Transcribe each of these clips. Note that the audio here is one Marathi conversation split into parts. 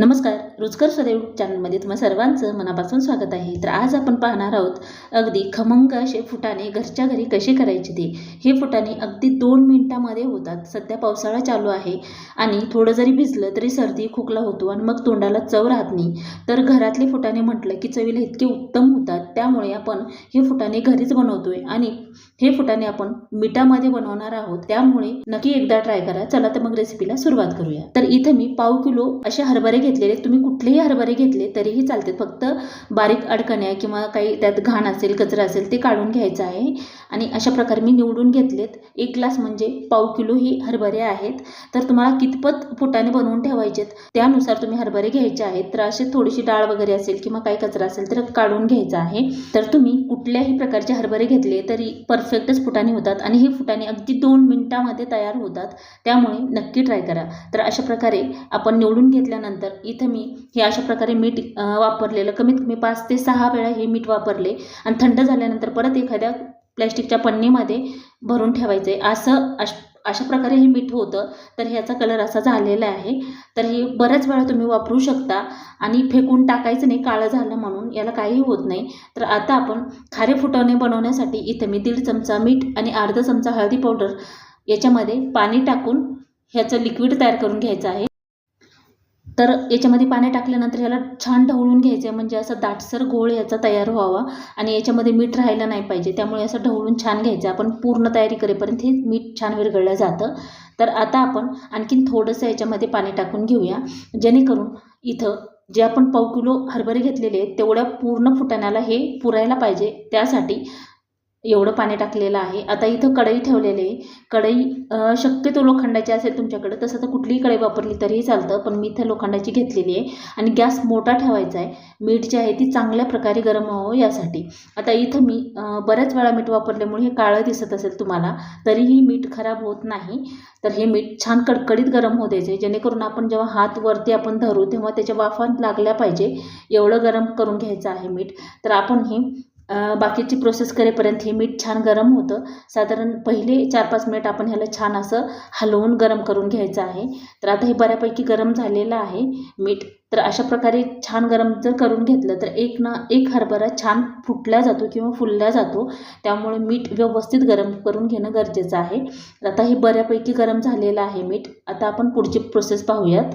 नमस्कार रुचकर सदैव चॅनलमध्ये तुम्हा सर्वांचं मनापासून स्वागत आहे. तर आज आपण पाहणार आहोत अगदी खमंग असे फुटाणे घरच्या घरी कसे करायचे ते? हे फुटाणे अगदी दोन मिनिटामध्ये होतात. सध्या पावसाळा चालू आहे आणि थोडं जरी भिजलं तरी सर्दी खोकला होतो आणि मग तोंडाला चव राहत नाही. तर घरातले फुटाणे म्हटलं की चवीला इतके उत्तम होतात. त्यामुळे आपण हे फुटाणे घरीच बनवतोय आणि हे फुटाणे आपण मिठामध्ये बनवणार आहोत. त्यामुळे नक्की एकदा ट्राय करा. चला तर मग रेसिपीला सुरुवात करूया. तर इथं मी पाव किलो असे हरभरे घेतलेले तुम्ही कुठलेही हरभरे घेतले तरीही चालते फक्त बारीक अडकण्या किंवा काही त्यात घाण असेल कचरा असेल ते काढून घ्यायचं आहे. आणि अशा प्रकारे मी निवडून घेतलेत. एक ग्लास म्हणजे पाव किलो ही हरभरे आहेत. तर तुम्हाला कितपत फुटाने बनवून ठेवायचेत त्यानुसार तुम्ही हरभरे घ्यायचे आहेत. तर असे थोडीशी डाळ वगैरे असेल किंवा काही कचरा असेल तर काढून घ्यायचा आहे. तर तुम्ही कुठल्याही प्रकारचे हरभरे घेतले तरी परफेक्टच फुटाणे होतात. आणि हे फुटाणे अगदी दोन मिनिटामध्ये तयार होतात. त्यामुळे नक्की ट्राय करा. तर अशा प्रकारे आपण निवडून घेतल्यानंतर इथं मी हे अशा प्रकारे मीठ वापरलेलं कमीत कमी पाच ते सहा वेळा हे मीठ वापरले. आणि थंड झाल्यानंतर परत एखाद्या प्लॅस्टिकच्या पन्नीमध्ये भरून ठेवायचं. आहे असं अश अशा प्रकारे हे मीठ होतं. तर ह्याचा कलर असा झालेला आहे. तर हे बऱ्याच वेळा तुम्ही वापरू शकता. आणि फेकून टाकायचं नाही काळं झालं म्हणून. याला काही होत नाही. तर आता आपण खारे फुटवणे बनवण्यासाठी इथं मी दीड चमचा मीठ आणि अर्धा चमचा हळदी पावडर याच्यामध्ये पाणी टाकून ह्याचं लिक्विड तयार करून घ्यायचं आहे. तर याच्यामध्ये पाणी टाकल्यानंतर ह्याला छान ढवळून घ्यायचं आहे म्हणजे असं दाटसर गोळ याचा तयार व्हावा. आणि याच्यामध्ये मीठ राहायला नाही पाहिजे. त्यामुळे असं ढवळून छान घ्यायचं. आपण पूर्ण तयारी करेपर्यंत हे मीठ छान विरघळलं जातं. तर आता आपण आणखीन थोडंसं याच्यामध्ये पाणी टाकून घेऊया. जेणेकरून इथं जे आपण पाव किलो हरभरे घेतलेले आहेत तेवढ्या पूर्ण फुटाण्याला हे पुरायला पाहिजे. त्यासाठी एवढं पाणी टाकलेलं आहे. आता इथं कढई ठेवलेली आहे. कढई शक्यतो लोखंडाची असेल तुमच्याकडं. तसं तर कुठलीही कढई वापरली तरीही चालतं पण मी इथं लोखंडाची घेतलेली आहे आणि गॅस मोठा ठेवायचा आहे. मीठ जे आहे ती चांगल्या प्रकारे गरम व्हावं यासाठी. आता इथं मी बऱ्याच वेळा मीठ वापरल्यामुळे हे काळं दिसत असेल तुम्हाला तरीही मीठ खराब होत नाही. तर हे मीठ छान कडकडीत गरम होऊ द्यायचे जेणेकरून आपण जेव्हा हात वरती आपण धरू तेव्हा त्याच्या वाफा लागल्या पाहिजे. एवढं गरम करून घ्यायचं आहे मीठ. तर आपण हे बाकीची प्रोसेस करेपर्यंत हे मीठ छान गरम होतं. साधारण पहिले चार पाच मिनिट आपण ह्याला छान असं हलवून गरम करून घ्यायचं आहे. तर आता हे बऱ्यापैकी गरम झालेलं आहे मीठ. तर अशा प्रकारे छान गरम जर करून घेतलं तर एक ना एक हरभरा छान फुटला जातो किंवा फुलला जातो. त्यामुळे मीठ व्यवस्थित गरम करून घेणं गरजेचं आहे. तर आता हे बऱ्यापैकी गरम झालेलं आहे मीठ. आता आपण पुढची प्रोसेस पाहूयात.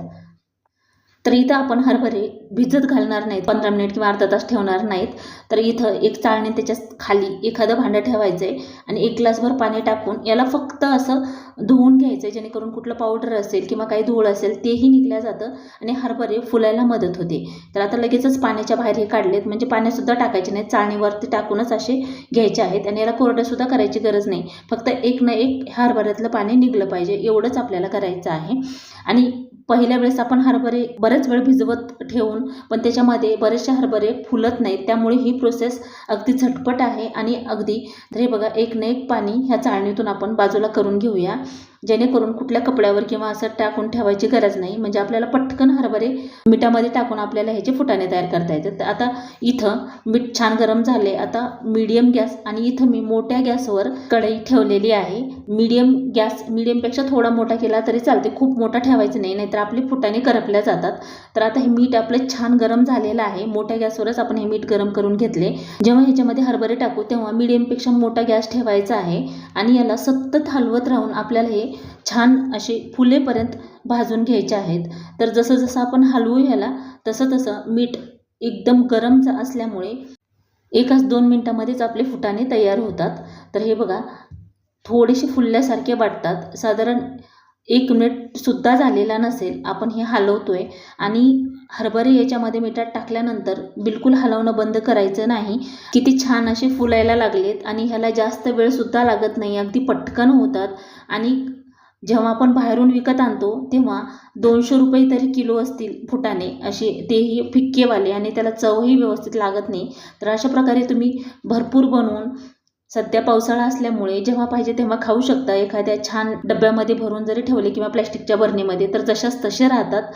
तर इथं आपण हरभरे भिजत घालणार नाहीत. पंधरा मिनिट किंवा अर्धा तास ठेवणार नाहीत. तर इथं एक चाळणी त्याच्याखाली एखादं भांडं ठेवायचं आहे आणि एक ग्लासभर पाणी टाकून याला फक्त असं धुवून घ्यायचं आहे जेणेकरून कुठलं पावडर असेल किंवा काही धूळ असेल तेही निघल्या जातं आणि हरभरे फुलायला मदत होते. तर आता लगेचच पाण्याच्या बाहेर हे काढलेत. म्हणजे पाण्यासुद्धा टाकायचे नाही चाळणीवरती टाकूनच असे घ्यायचे आहेत आणि याला कोरडंसुद्धा करायची गरज नाही. फक्त एक ना एक हरभऱ्यातलं पाणी निघलं पाहिजे. एवढंच आपल्याला करायचं आहे. आणि पहिल्या वेळेस आपण हरभरे बरेच वेळ भिजवत ठेवून पण त्याच्यामध्ये बरेचसे हरभरे फुलत नाहीत. त्यामुळे ही प्रोसेस अगदी झटपट आहे आणि अगदी तर हे बघा एक न एक पाणी ह्या चाळणीतून आपण बाजूला करून घेऊया. जेणेकरून कुठल्या कपड्यावर किंवा असं टाकून ठेवायची गरज नाही. म्हणजे आपल्याला पटकन हरभरे मिठामध्ये टाकून आपल्याला ह्याचे फुटाणे तयार करता येतात. तर आता इथं मीठ छान गरम झाले आता मीडियम गॅस आणि इथं मी मोठ्या गॅसवर कढई ठेवलेली आहे. मीडियम गॅस मीडियमपेक्षा थोडा मोठा केला तरी चालते. खूप मोठा ठेवायचं नाही नाहीतर आपले फुटाणे करपल्या जातात. तर आता हे मीठ आपलं छान गरम झालेलं आहे. मोठ्या गॅसवरच आपण हे मीठ गरम करून घेतले. जेव्हा ह्याच्यामध्ये हरभरे टाकू तेव्हा मीडियमपेक्षा मोठा गॅस ठेवायचा आहे. आणि याला सतत हलवत राहून आपल्याला हे छान असे फुलेपर्यंत भाजून घ्यायचे आहेत. तर जसं जसं आपण हलवू ह्याला तसं तसं मीठ एकदम गरम असल्यामुळे एकाच दोन मिनटामध्येच आपले फुटाणे तयार होतात. तर हे बघा थोडेसे फुलल्यासारखे वाटतात. साधारण एक मिनिटसुद्धा झालेला नसेल आपण हे हलवतो आहे आणि हरभरे याच्यामध्ये मिठात टाकल्यानंतर बिलकुल हलवणं बंद करायचं नाही. किती छान असे फुलायला लागलेत आणि ह्याला जास्त वेळसुद्धा लागत नाही. अगदी पटकन होतात. आणि जेव्हा आपण बाहेरून विकत आणतो तेव्हा दोनशे रुपये तरी किलो असतील फुटाने असे तेही फिक्केवाले आणि त्याला चवही व्यवस्थित लागत नाही. तर अशा प्रकारे तुम्ही भरपूर बनवून सध्या पावसाळा असल्यामुळे जेव्हा पाहिजे तेव्हा खाऊ शकता. एखाद्या छान डब्यामध्ये भरून जरी ठेवले किंवा प्लॅस्टिकच्या बरणीमध्ये तर जशाच तसे राहतात.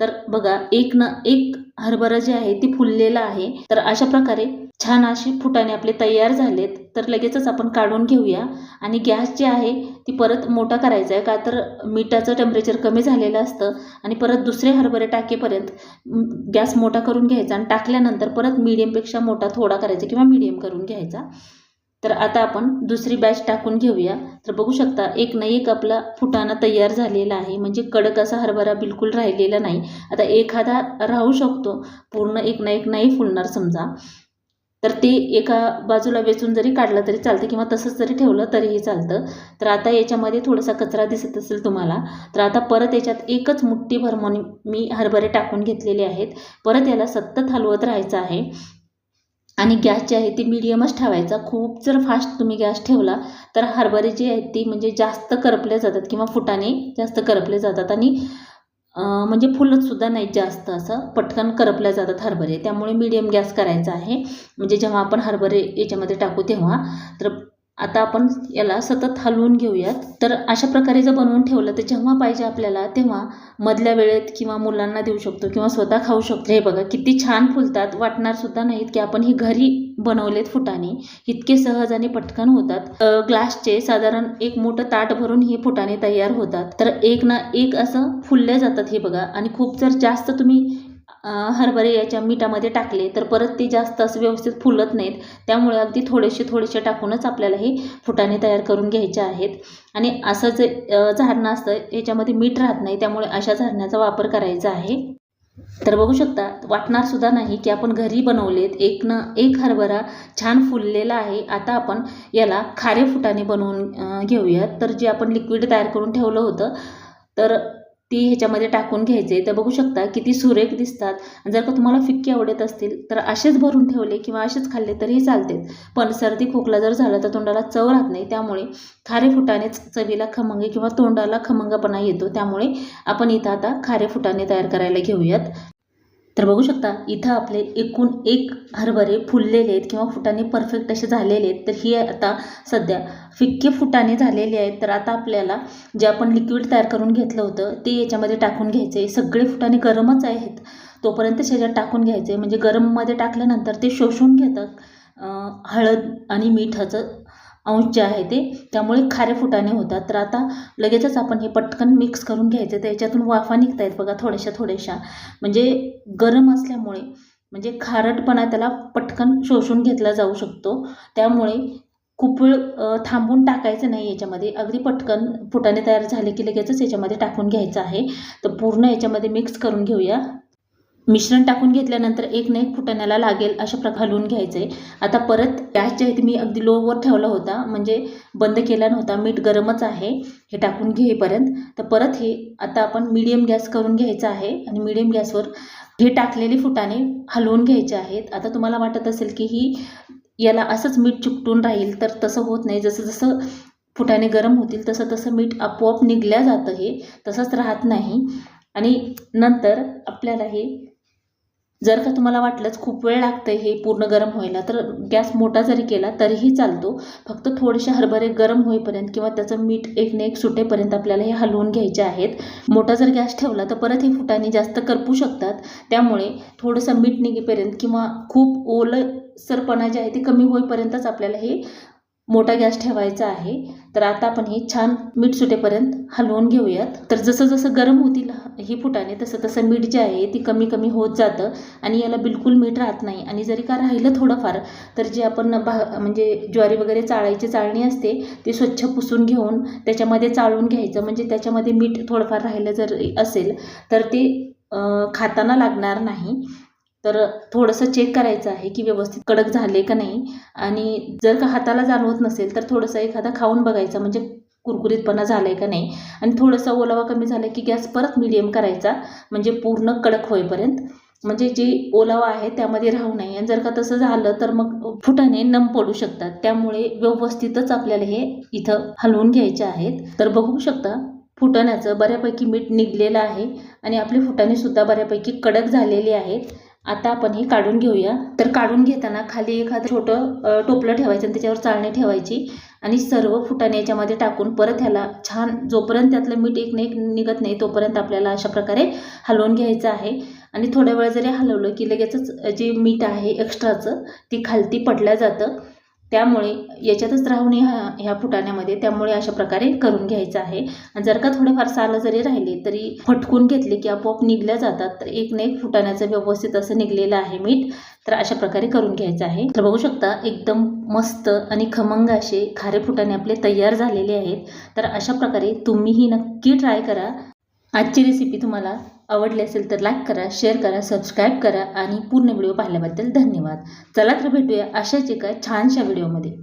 तर बघा एक न एक हरभरा जे आहे ती फुललेला आहे. तर अशा प्रकारे छान असे फुटाणे आपले तयार झालेत तर लगेचच आपण काढून घेऊया. आणि गॅस जे आहे ती परत मोठा करायचा आहे का तर मिठाचं टेम्परेचर कमी झालेलं असतं आणि परत दुसरे हरभरे टाकेपर्यंत गॅस मोठा करून घ्यायचा आणि टाकल्यानंतर परत मिडियमपेक्षा मोठा थोडा करायचा किंवा मीडियम करून घ्यायचा. तर आता आपण दुसरी बॅच टाकून घेऊया. तर बघू शकता एक ना एक आपला फुटाणा तयार झालेला आहे. म्हणजे कडक असा हरभरा बिलकुल राहिलेला नाही. आता एखादा राहू शकतो पूर्ण एक ना एक नाही फुलणार समजा. तर ते एका बाजूला वेचून जरी काढलं तरी चालतं किंवा तसंच जरी ठेवलं तरीही चालतं. तर आता याच्यामध्ये थोडासा कचरा दिसत असेल तुम्हाला तर आता परत याच्यात एकच मुठ्ठी म्हणून मी हरभरे टाकून घेतलेले आहेत. परत याला सतत हलवत राहायचं आहे. आणि गॅस जे आहे ते मिडियमच ठेवायचा. खूप जर फास्ट तुम्ही गॅस ठेवला तर हरभरे जे आहेत ती म्हणजे जास्त करपले जातात किंवा फुटाने जास्त करपले जातात. आणि म्हणजे फुलतसुद्धा नाही जास्त असं. पटकन करपल्या जातात हरभरे. त्यामुळे मीडियम गॅस करायचा आहे. म्हणजे जेव्हा आपण हरभरे याच्यामध्ये टाकू तेव्हा. तर आता आपण याला सतत हलवून घेऊयात. तर अशा प्रकारे जर बनवून ठेवलं तर जेव्हा पाहिजे आपल्याला तेव्हा मधल्या वेळेत किंवा मुलांना देऊ शकतो किंवा स्वतः खाऊ शकतो. हे बघा किती छान फुलतात. वाटणार सुद्धा नाहीत की आपण ही घरी बनवलेत फुटाणे. इतके सहज आणि पटकन होतात. ग्लासचे साधारण एक मोठं ताट भरून हे फुटाणे तयार होतात. तर एक ना एक असं फुलले जातात हे बघा. आणि खूप जर जास्त तुम्ही हरभरे याच्या मिठामध्ये टाकले तर परत ते जास्त असं व्यवस्थित फुलत नाहीत. त्यामुळे अगदी थोडेसे थोडेसे टाकूनच आपल्याला हे फुटाणे तयार करून घ्यायचे आहेत. आणि असं जे झाडणं असतं याच्यामध्ये मीठ राहत नाही त्यामुळे अशा झाडण्याचा वापर करायचा आहे. तर बघू शकता वाटणार सुद्धा नाही की आपण घरी बनवलेत. एक न एक हरभरा छान फुललेला आहे. आता आपण याला खारे फुटाणे बनवून घेऊयात. तर जे आपण लिक्विड तयार करून ठेवलं होतं तर ती ह्याच्यामध्ये टाकून घ्यायचे. तर बघू शकता किती सुरेख दिसतात. जर का तुम्हाला फिक्के आवडत असतील तर असेच भरून ठेवले किंवा असेच खाल्ले तरीही चालते पण सर्दी खोकला जर झाला तर तोंडाला चव राहत नाही. त्यामुळे खारे फुटानेच चवीला खमंग किंवा तोंडाला खमंगपणा येतो. त्यामुळे आपण इथं आता खारे फुटाने तयार करायला घेऊयात. तर बघू शकता इथं आपले एकूण एक हरभरे फुललेले आहेत किंवा फुटाने परफेक्ट असे झालेले आहेत. तर ही आता सध्या फिक्के फुटाने झालेले आहेत. तर आता आपल्याला जे आपण लिक्विड तयार करून घेतलं होतं ते याच्यामध्ये टाकून घ्यायचे सगळे फुटाने गरमच आहेत. तोपर्यंत शेजार टाकून घ्यायचे म्हणजे गरममध्ये टाकल्यानंतर ते शोषून घेतं हळद आणि मीठाचं अंश जे आहे ते त्यामुळे खारे फुटाणे होतात. तर आता लगेचच आपण हे पटकन मिक्स करून घ्यायचे. तर याच्यातून वाफा निघत आहेत बघा थोड्याशा थोड्याशा. म्हणजे गरम असल्यामुळे म्हणजे खारटपणा त्याला पटकन शोषून घेतला जाऊ शकतो. त्यामुळे खूप वेळ थांबून टाकायचं नाही याच्यामध्ये. अगदी पटकन फुटाणे तयार झाले की लगेचच याच्यामध्ये टाकून घ्यायचं आहे. तर पूर्ण याच्यामध्ये मिक्स करून घेऊया. मिश्रण टाकून घेतल्यानंतर एक ना एक फुटाण्याला लागेल अशा प्रकार हलवून घ्यायचं आहे आता परत गॅस जे आहे ते मी अगदी लोवर ठेवला होता म्हणजे बंद केला नव्हता मीठ गरमच आहे हे टाकून घेईपर्यंत तर परत हे आता आपण मिडियम गॅस करून घ्यायचं आहे आणि मिडियम गॅसवर हे टाकलेले फुटाणे हलवून घ्यायचे आहेत. आता तुम्हाला वाटत असेल की ही याला असंच मीठ चिकटून राहील तर तसं होत नाही. जसं जसं फुटाणे गरम होतील तसं तसं मीठ आपोआप निघल्या जातं हे तसंच राहत नाही. आणि नंतर आपल्याला हे जर का तुम्हाला वाटलंच खूप वेळ लागतं हे पूर्ण गरम व्हायला तर गॅस मोठा जरी केला तरीही चालतो. फक्त थोडेसे हरभरे गरम होईपर्यंत किंवा त्याचं मीठ एक ने एक सुटेपर्यंत आपल्याला हे हलवून घ्यायचे आहेत. मोठा जर गॅस ठेवला तर परत हे फुटाने जास्त करपू शकतात. त्यामुळे थोडंसं मीठ निघेपर्यंत किंवा खूप ओलं सरपणा जे आहे ते कमी होईपर्यंतच आपल्याला हे मोठा गॅस ठेवायचा आहे. तर आता आपण हे छान मीठ सुटेपर्यंत हलवून घेऊयात. तर जसं जसं गरम होतील ही फुटाने तसं तसं मीठ जे आहे ती कमी कमी होत जातं आणि याला बिलकुल मीठ राहत नाही. आणि जरी का राहिलं थोडंफार तर जे आपण भा म्हणजे ज्वारी वगैरे चाळायची चाळणी असते ती स्वच्छ पुसून घेऊन त्याच्यामध्ये चाळून घ्यायचं. म्हणजे त्याच्यामध्ये मीठ थोडंफार राहिलं जर असेल तर ते खाताना लागणार नाही. तर थोडंसं चेक करायचं आहे की व्यवस्थित कडक झाले का नाही. आणि जर का हाताला जाणवत नसेल तर थोडंसं एखादा खाऊन बघायचा म्हणजे कुरकुरीतपणा झाला आहे का नाही. आणि थोडंसं ओलावा कमी झाला की गॅस परत मिडियम करायचा म्हणजे पूर्ण कडक होईपर्यंत. म्हणजे जे ओलावा आहे त्यामध्ये राहू नये. आणि जर का तसं झालं तर मग फुटाने नम पडू शकतात. त्यामुळे व्यवस्थितच आपल्याला हे इथं हलवून घ्यायचे आहेत. तर बघू शकता फुटाण्याचं बऱ्यापैकी मीठ निघलेलं आहे. आणि आपले फुटाणेसुद्धा बऱ्यापैकी कडक झालेले आहेत आता आपण हे काढून घेऊया. तर काढून घेताना खाली एखादं छोटं टोपलं ठेवायचं आणि त्याच्यावर चाळणी ठेवायची आणि सर्व फुटाणे याच्यामध्ये टाकून परत ह्याला छान जोपर्यंत त्यातलं मीठ एक नाही एक निघत नाही तोपर्यंत आपल्याला अशा प्रकारे हलवून घ्यायचं आहे. आणि थोड्या वेळ जरी हलवलं की लगेचच जे मीठ आहे एक्स्ट्राचं ती खालती पडलं जातं. त्यामुळे याच्यातच राहू नये ह्या ह्या फुटाण्यामध्ये त्यामुळे अशा प्रकारे करून घ्यायचं आहे. आणि जर का थोडेफार सालं जरी राहिले तरी फटकून घेतले की आपोआप निघल्या जातात तर एक ना एक फुटाण्याचं व्यवस्थित असं निघलेलं आहे मीठ तर अशा प्रकारे करून घ्यायचं आहे. तर बघू शकता एकदम मस्त आणि खमंग असे खारे फुटाणे आपले तयार झालेले आहेत. तर अशा प्रकारे तुम्हीही नक्की ट्राय करा. आजची रेसिपी तुम्हाला आवडले असेल तर लाईक करा शेअर करा सबस्क्राईब करा आणि पूर्ण व्हिडिओ पाहिल्याबद्दल धन्यवाद चला तर भेटूया अशाच एका छानशा व्हिडिओमध्ये